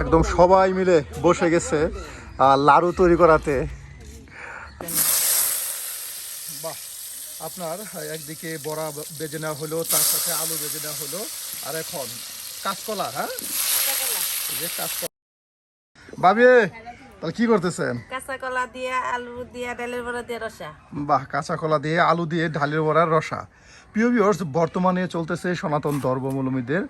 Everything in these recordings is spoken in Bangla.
একদম সবাই মিলে বসে গেছে আহ, লাড়ু তৈরি করাতে। বাহ আপনার একদিকে বড়া বেজে নেওয়া হলো তার সাথে আলু বেজে নেওয়া হলো আর এখন কাঁচকলা হ্যাঁ? এই যে কাঁচকলা। ভাবি তাহলে কি করতেছেন? কাঁচা কলা দিয়া আলু দিয়া ডালের বড়া দিয়া রসা। বাহ কাঁচা কলা দিয়ে আলু দিয়ে ঢালের বড়ার রসা। প্রিয় ভিউয়ার্স বর্তমানে চলতেছে সনাতন ধর্মাবলম্বীদের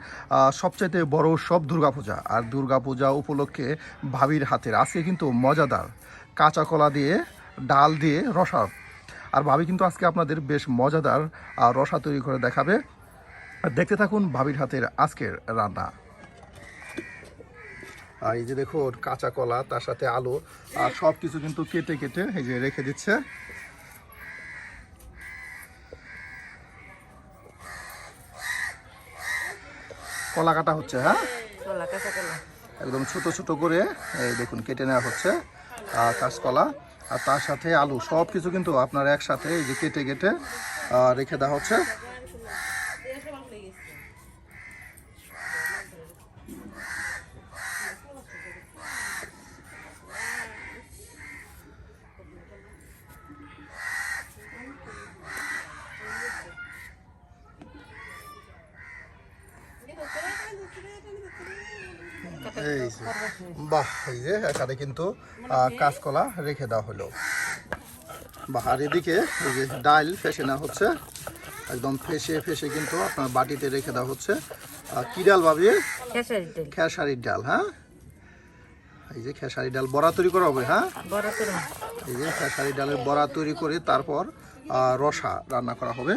সবচাইতে বড় উৎসব দুর্গাপূজা। আর দুর্গাপূজা উপলক্ষে ভাবির হাতের, আজকে কিন্তু মজাদার। কাঁচা কলা দিয়ে, ডাল দিয়ে রসা। আর ভাবি কিন্তু আজকে আপনাদের বেশ মজাদার রসা তৈরি করে দেখাবে। দেখতে থাকুন ভাবির হাতের আজকের রান্না। আর এই যে দেখুন, কাঁচা কলা, তার সাথে আলু, আর সব কিছু কিন্তু কেটে কেটে এই যে রেখে দিচ্ছে। কলা কাটা হচ্ছে হ্যাঁ? কলা কাঁচা কলা। একদম ছোট ছোট করে এই দেখুন কেটে নেওয়া হচ্ছে আর কাঁচকলা আর তার সাথে আলু সব কিছু কিন্তু আপনার একসাথে এই যে কেটে কেটে রেখে দেওয়া হচ্ছে। এই যে বাহ এই যে এখানে কিন্তু কাঁচকলা রেখে দেওয়া হলো। বাহ আর এদিকে এই যে ডাল ফেসে নেওয়া হচ্ছে। একদম ফেসে ফেসে কিন্তু আপনার বাটিতে রেখে দেওয়া হচ্ছে। কি ডাল ভাবি? খেসারির ডাল। হ্যাঁ? এই যে খেসারি ডাল বড়া তৈরি করা হবে হ্যাঁ? এই যে খেসারি ডালের বড়া তৈরি করে তারপর রসা রান্না করা হবে।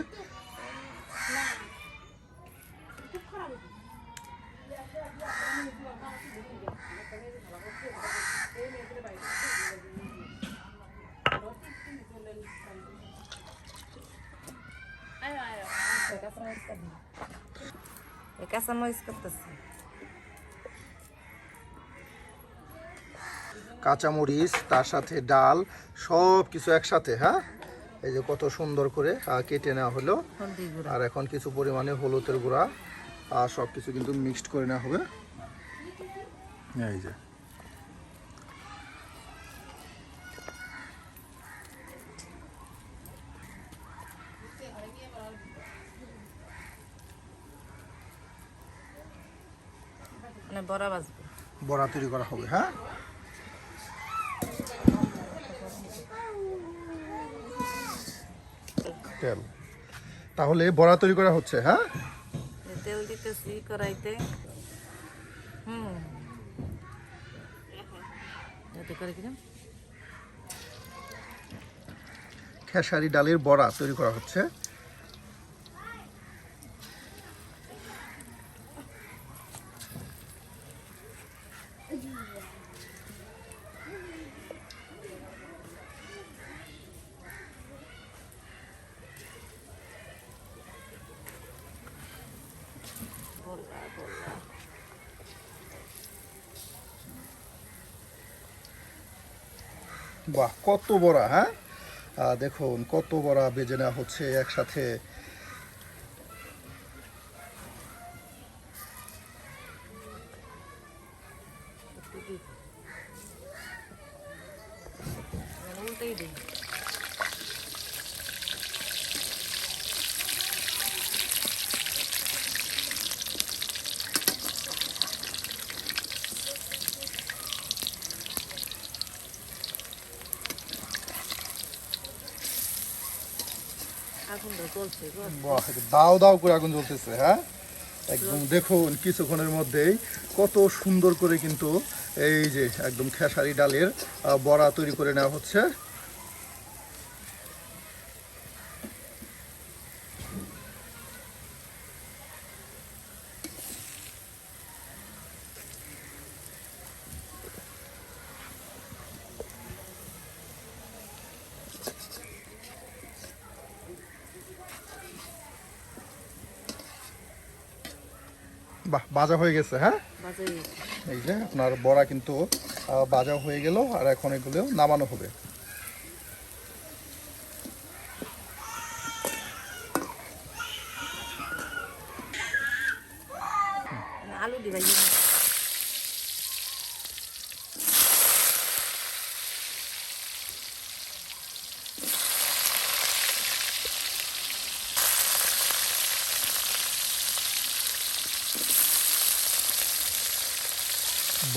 এই কাঁচা মরিচ করতেছি কাঁচামরিচ তার সাথে ডাল সব কিছু একসাথে হ্যাঁ? এই যে কত সুন্দর করে কেটে নেওয়া হলো। আর এখন কিছু পরিমাণে হলুদের গুঁড়া আর সব কিছু কিন্তু মিক্সড করে নেওয়া হবে। এই যে। বড়া বাজবে বড়া তৈরি করা হবে হ্যাঁ? তেল। তাহলে বড়া তৈরি করা হচ্ছে হ্যাঁ? তেল দিতেছি কড়াইতে। হুম। করে খেসারি ডালের বড়া তৈরি করা হচ্ছে। বাহ কত বড়া হ্যাঁ? দেখুন কত বড়া বেজে নেওয়া হচ্ছে একসাথে। Thank উল্টেই দিই আগুন তো চলছে গো। বাহ এটা দাও দাও করে আগুন জ্বলতেছে হ্যাঁ? একদম দেখুন কিছুক্ষণের মধ্যেই কত সুন্দর করে কিন্তু এই যে একদম খেসারি ডালের বড়া তৈরি করে নেওয়া হচ্ছে। বাহ বাজা হয়ে গেছে হ্যাঁ? এই যে আপনার বড়া কিন্তু বাজা হয়ে গেল আর এখন এগুলো নামানো হবে।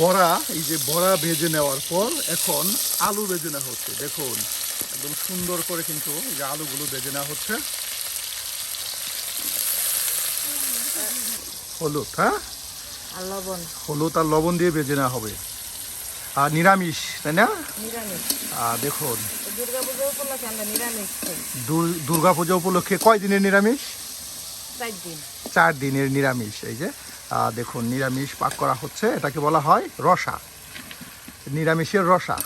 বড়া এই যে বড়া ভেজে নেওয়ার পর এখন আলু ভেজে নেওয়া হচ্ছে। দেখুন একদম সুন্দর করে কিন্তু এই যে আলুগুলো ভেজে নেওয়া হচ্ছে। হলুদ হ্যাঁ? লবণ। হলুদ আর লবণ দিয়ে ভেজে নেওয়া হবে। আর নিরামিষ তাই না? আর দেখুন। দুর্গা পুজো উপলক্ষে আমরা নিরামিষ দুর্গাপূজা উপলক্ষে কয় দিনের নিরামিষ চার দিনের নিরামিষ এই যে। দেখুন নিরামিষ পাক করা হচ্ছে এটাকে বলা হয় রসা। নিরামিষের রসা।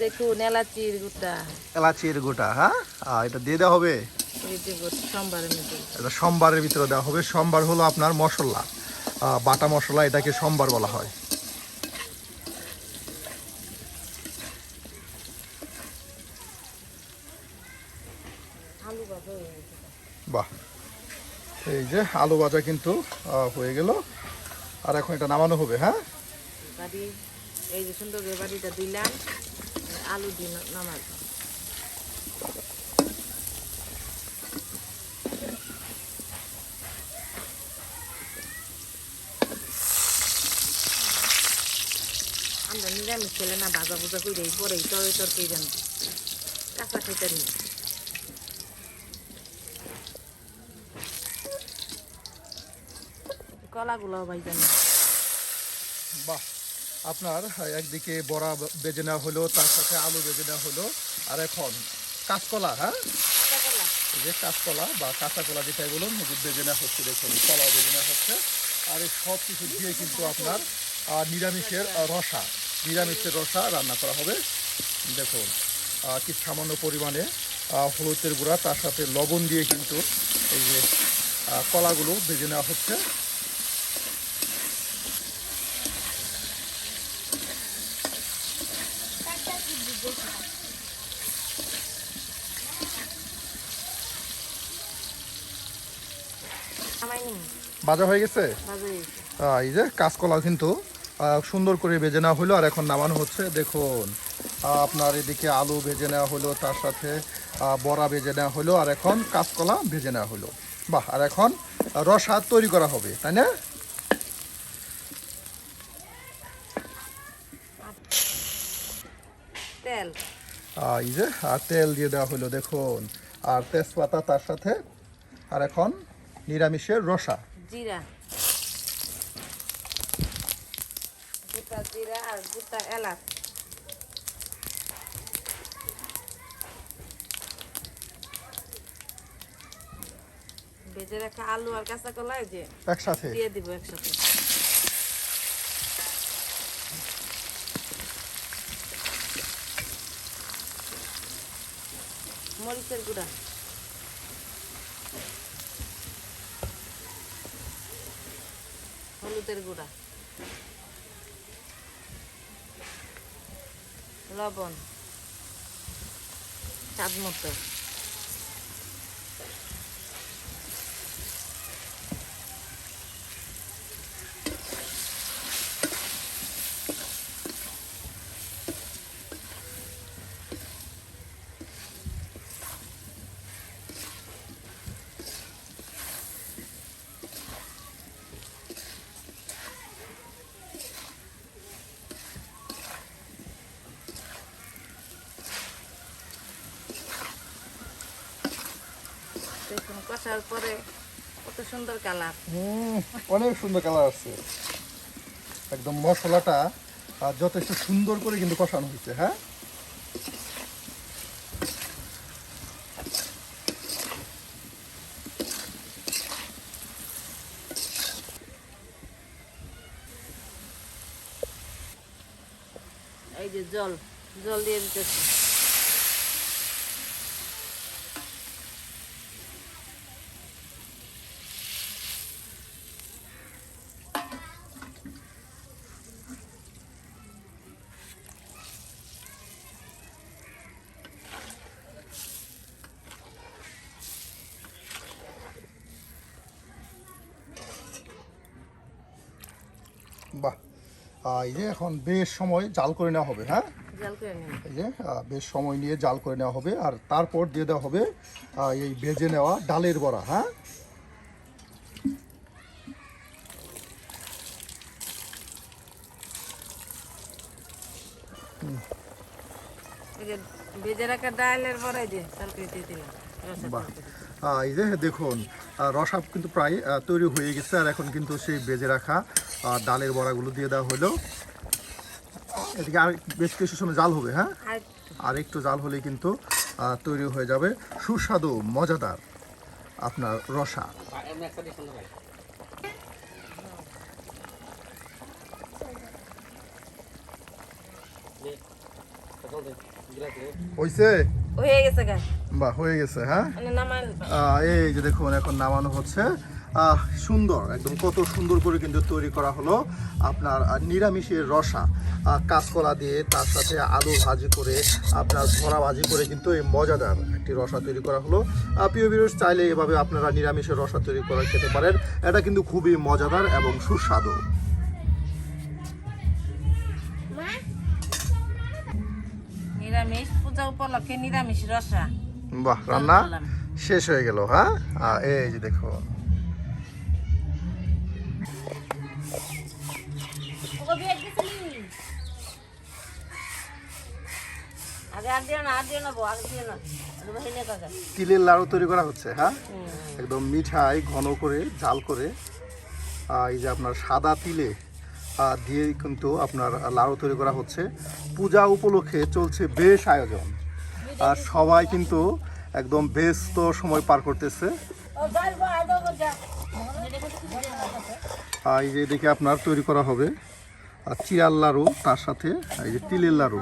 দেখুন এলাচির গুটা এলাচির গোটা হ্যাঁ? এটা দিয়ে দেওয়া হবে? এটা সোমবারের ভিতরে দেওয়া হবে। সোমবার হলো আপনার মশলা। বাটা মশলা এটাকে সোমবার বলা হয় আলু ভাজা হয়ে গেছে বাহ এই যে আলু ভাজা কিন্তু হয়ে গেল। আর এখন এটা নামানো হবে হ্যাঁ? আমরা নিরামিষ খেলে না ভাজা ভুজা করে পরেই তরে তরকারি জানি কাঁচা খেতে নি কলাগুলো ভাই বাহ আপনার একদিকে বড়া বেজে নেওয়া হলো তার সাথে আলু বেজে নেওয়া হলো আর এখন কাঁচকলা হ্যাঁ? এই যে কাঁচকলা বা কাঁচা কলা যেটাই বলুন বেজে নেওয়া হচ্ছে দেখুন কলা বেজে নেওয়া হচ্ছে। আর এই সব কিছু দিয়ে কিন্তু আপনার নিরামিষের রসা নিরামিষের রসা রান্না করা হবে। দেখুন কি সামান্য পরিমাণে হলুদের গুঁড়া তার সাথে লবণ দিয়ে কিন্তু এই যে কলাগুলো বেজে নেওয়া হচ্ছে। বাজা হয়ে গেছে? এই যে কাঁচকলা কিন্তু সুন্দর করে ভেজে নেওয়া হলো আর এখন নামানো হচ্ছে। দেখুন আপনার এদিকে আলু ভেজে নেওয়া হলো তার সাথে বড়া ভেজে নেওয়া হলো আর এখন কাঁচকলা ভেজে নেওয়া হলো। বাহ আর এখন রসা তৈরি করা হবে তাই না? তেল। এই যে আর তেল দিয়ে দেওয়া হলো দেখুন। আর তেজপাতা তার সাথে আর এখন নিরামিষের রসা। জিরা। গোটা জিরা আর গোটা এলাচ। ভেজে রাখা আলু আর কাঁচা কলা যে একসাথে? দিয়ে দিব একসাথে। মরিচের গুঁড়া। হলুদের গুঁড়া। লবণ। স্বাদ মতো। কষার পরে কত সুন্দর কালার। হুম, অনেক সুন্দর কালার আসছে একদম মশলাটা যথেষ্ট সুন্দর করে কিন্তু কষানো হয়েছে হ্যাঁ? এই যে জল জল দিয়ে দিতেছি। এই যে এখন বেশ সময় জাল করে নেওয়া হবে হ্যাঁ? এই যে বেশ সময় নিয়ে জাল করে নেওয়া হবে আর তারপর দিয়ে দেওয়া হবে এই ভেজে নেওয়া ডালের বড়া হ্যাঁ? এই যে দেখুন আহ, রসা কিন্তু প্রায় তৈরি হয়ে গেছে আর এখন কিন্তু সেই বেজে রাখা আহ, ডালের বড়াগুলো দিয়ে দেওয়া হলো। এদিকে আর বেশ কিছু সময় জাল হবে হ্যাঁ? আর আর একটু জাল হলে কিন্তু তৈরি হয়ে যাবে। সুস্বাদু মজাদার আপনার রসা। হইছে? হয়ে গেছে হয়ে গেছে হ্যাঁ? মানে এই যে দেখুন এখন নামানো হচ্ছে। সুন্দর একদম কত সুন্দর করে কিন্তু তৈরি করা হলো আপনার নিরামিষের রসা কাঁচকলা দিয়ে তার সাথে আলু ভাজি করে আপনার ভরা ভাজি করে কিন্তু এই মজাদার একটি রসা তৈরি করা হলো। প্রিয় বিরোধ চাইলে এভাবে আপনারা নিরামিষের রসা তৈরি করে খেতে পারেন। এটা কিন্তু খুবই মজাদার এবং সুস্বাদু। নিরামিষ পূজা উপলক্ষে নিরামিষ রসা। বাহ রান্না শেষ হয়ে গেল হ্যাঁ? এই যে দেখুন তিলের লাড়ু তৈরি করা হচ্ছে হ্যাঁ? একদম মিঠাই ঘন করে জাল করে। এই যে আপনার সাদা তিলে দিয়ে কিন্তু আপনার লাড়ু তৈরি করা হচ্ছে। পূজা উপলক্ষে চলছে বেশ আয়োজন। আর সবাই কিন্তু একদম ব্যস্ত সময় পার করতেছে। এই যে এদিকে আপনার তৈরি করা হবে আর চিরাল লাড়ু তার সাথে এই যে তিলের লাড়ু।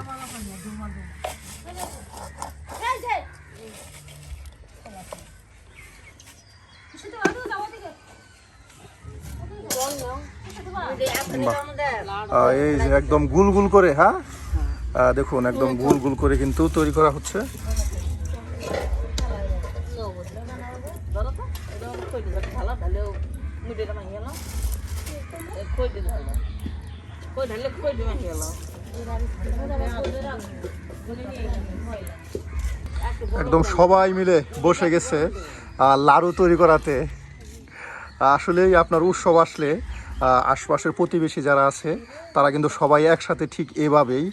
এই যে একদম গুল গুল করে হ্যাঁ? দেখুন একদম গুল গুল করে কিন্তু তৈরি করা হচ্ছে। একদম সবাই মিলে বসে গেছে লাড়ু তৈরি করাতে। আসলেই আপনার উৎসব আসলে আশপাশের প্রতিবেশী যারা আছে, তারা কিন্তু সবাই একসাথে ঠিক এভাবেই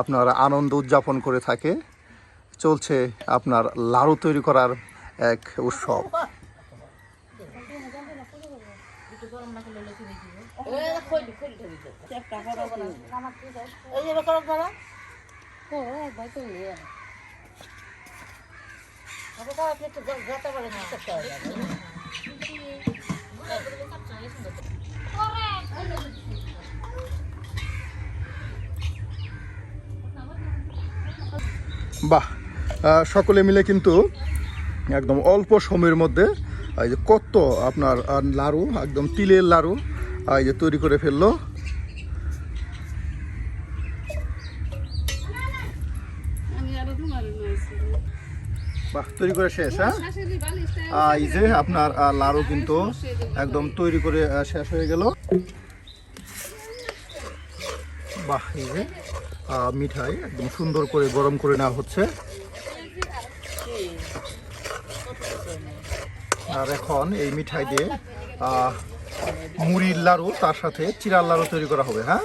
আপনার আনন্দ উদযাপন করে থাকে। চলছে আপনার লাড়ু তৈরি করার এক উৎসব। বাহ সকলে মিলে কিন্তু একদম অল্প সময়ের মধ্যে এই যে কত আপনার লাড়ু একদম তিলের লাড়ু এই যে তৈরি করে ফেলল। বাহ তৈরি করে শেষ হ্যাঁ? এই যে আপনার লাড়ু কিন্তু একদম তৈরি করে শেষ হয়ে গেল। বাহ, এই যে মিঠাই একদম সুন্দর করে গরম করে নেওয়া হচ্ছে। আর এখন এই মিঠাই দিয়ে মুড়ির লাড়ু, তার সাথে চিরার লাড়ু তৈরি করা হবে হ্যাঁ?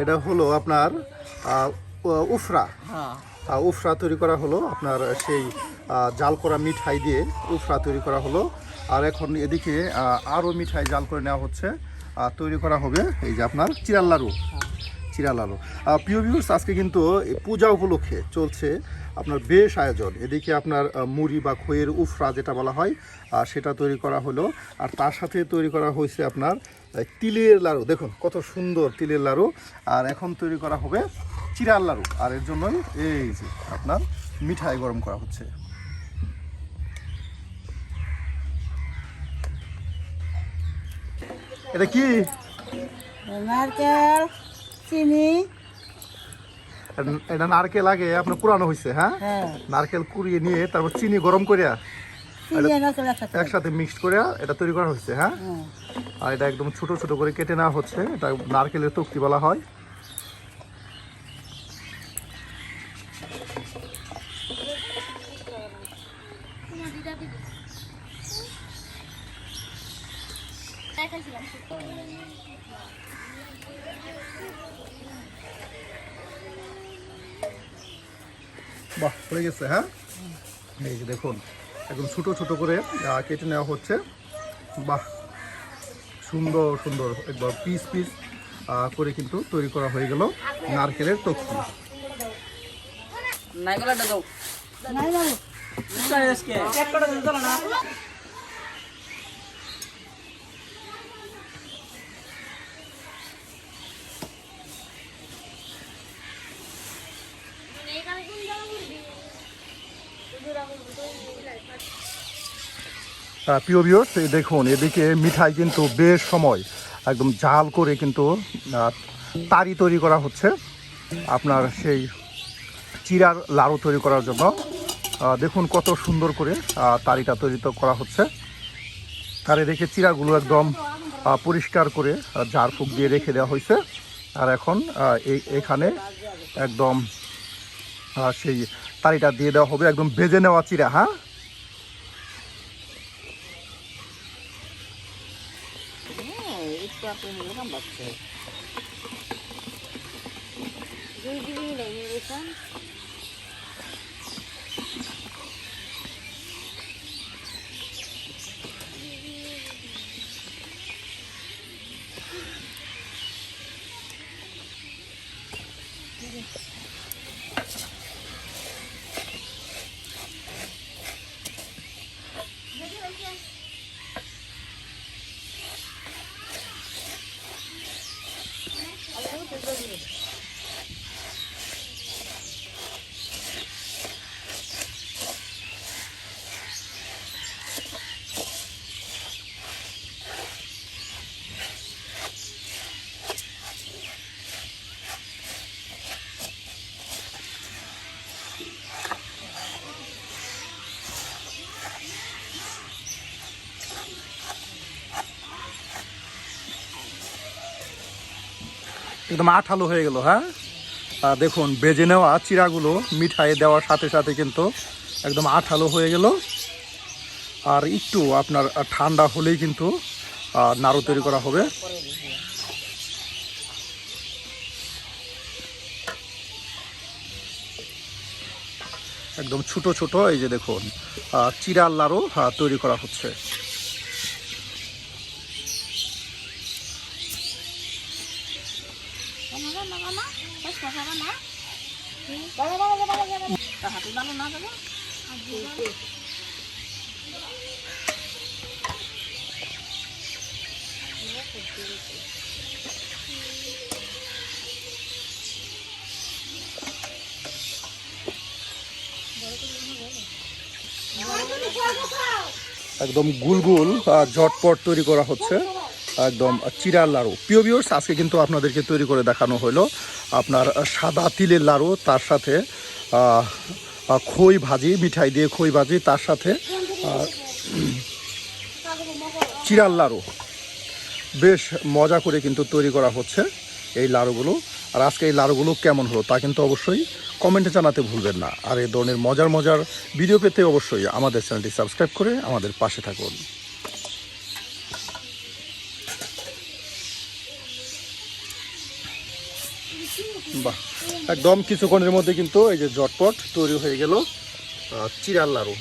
এটা হলো আপনার উফরা। হ্যাঁ। উফরা তৈরি করা হলো আপনার সেই জাল করা মিঠাই দিয়ে উফরা তৈরি করা হলো। আর এখন এদিকে আরও মিঠাই জাল করে নেওয়া হচ্ছে। তৈরি করা হবে এই যে আপনার চিরাল লাড়ু। চিরাল লাড়ু। আহ, প্রিয় ভিউর্স আজকে কিন্তু পূজা উপলক্ষে চলছে আপনার বেশ আয়োজন। এদিকে আপনার মুড়ি বা খইয়ের উফরা যেটা বলা হয় সেটা তৈরি করা হলো। আর তার সাথে তৈরি করা হয়েছে আপনার তিলের লাড়ু। দেখুন কত সুন্দর তিলের লাড়ু। আর এখন তৈরি করা হবে চিরাল লাড়ু। আর এর জন্যই এই যে আপনার মিঠাই গরম করা হচ্ছে। এটা কি? নারকেল, চিনি এটা- নারকেল আগে আপনার পুরানো হয়েছে হ্যাঁ? হ্যাঁ। নারকেল কুড়িয়ে নিয়ে তারপর চিনি গরম করিয়া একসাথে। মিক্স মিক্সড করে এটা তৈরি করা হচ্ছে হ্যাঁ? হ্যাঁ। আর এটা একদম ছোট ছোট করে কেটে নেওয়া হচ্ছে। এটা নারকেলের তক্তি বলা হয়। বাহ হয়ে গেছে হ্যাঁ? এই যে দেখুন একদম ছোটো ছোটো করে কেটে নেওয়া হচ্ছে। বাহ সুন্দর সুন্দর একবার পিস পিস করে কিন্তু তৈরি করা হয়ে গেল নারকেলের দাও নাই বাবু এক কটা দিন চলো না আহ, প্রিয় ভিউয়ার্স এই দেখুন, এদিকে মিঠাই কিন্তু বেশ সময় একদম জাল করে কিন্তু তারি তৈরি করা হচ্ছে। আপনার সেই চিরার লাড়ু তৈরি করার জন্য। দেখুন কত সুন্দর করে তারিটা তৈরি করা হচ্ছে। আর এদিকে চিরাগুলো একদম পরিষ্কার করে ঝাড় ফুক দিয়ে রেখে দেওয়া হয়েছে। আর এখন এখানে একদম সেই তারিটা দিয়ে দেওয়া হবে, একদম ভেজে নেওয়া চিরা হ্যাঁ? আপনি হলে বাচ্চা একদম আঠালো হয়ে গেল হ্যাঁ? দেখুন বেজে নেওয়া চিরাগুলো মিঠাই দেওয়ার সাথে সাথে কিন্তু একদম আঠালো হয়ে গেল। আর একটু আপনার ঠান্ডা হলেই কিন্তু নাড়ু তৈরি করা হবে। একদম ছোট ছোট এই যে দেখুন চিরার লাড়ু আহ, তৈরি করা হচ্ছে। না একদম গুলগুল আহ, ঝটপট তৈরি করা হচ্ছে। একদম চিরার লাড়ু। প্রিয় ভিউয়ার্স আজকে কিন্তু আপনাদেরকে তৈরি করে দেখানো হলো। আপনার সাদা তিলের লাড়ু তার সাথে খই ভাজি, মিঠাই দিয়ে খই ভাজি, তার সাথে চিরার লাড়ু। বেশ মজা করে কিন্তু তৈরি করা হচ্ছে এই লাড়ুগুলো। আর আজকে এই লাড়ুগুলো কেমন হলো তা কিন্তু অবশ্যই কমেন্টে জানাতে ভুলবেন না। আর এই ধরনের মজার মজার ভিডিও পেতে অবশ্যই আমাদের চ্যানেলটি সাবস্ক্রাইব করে আমাদের পাশে থাকুন। একদম কিছুক্ষণের মধ্যে কিন্তু এই যে জটপট তৈরি হয়ে গেল চিরাল লাড়ু।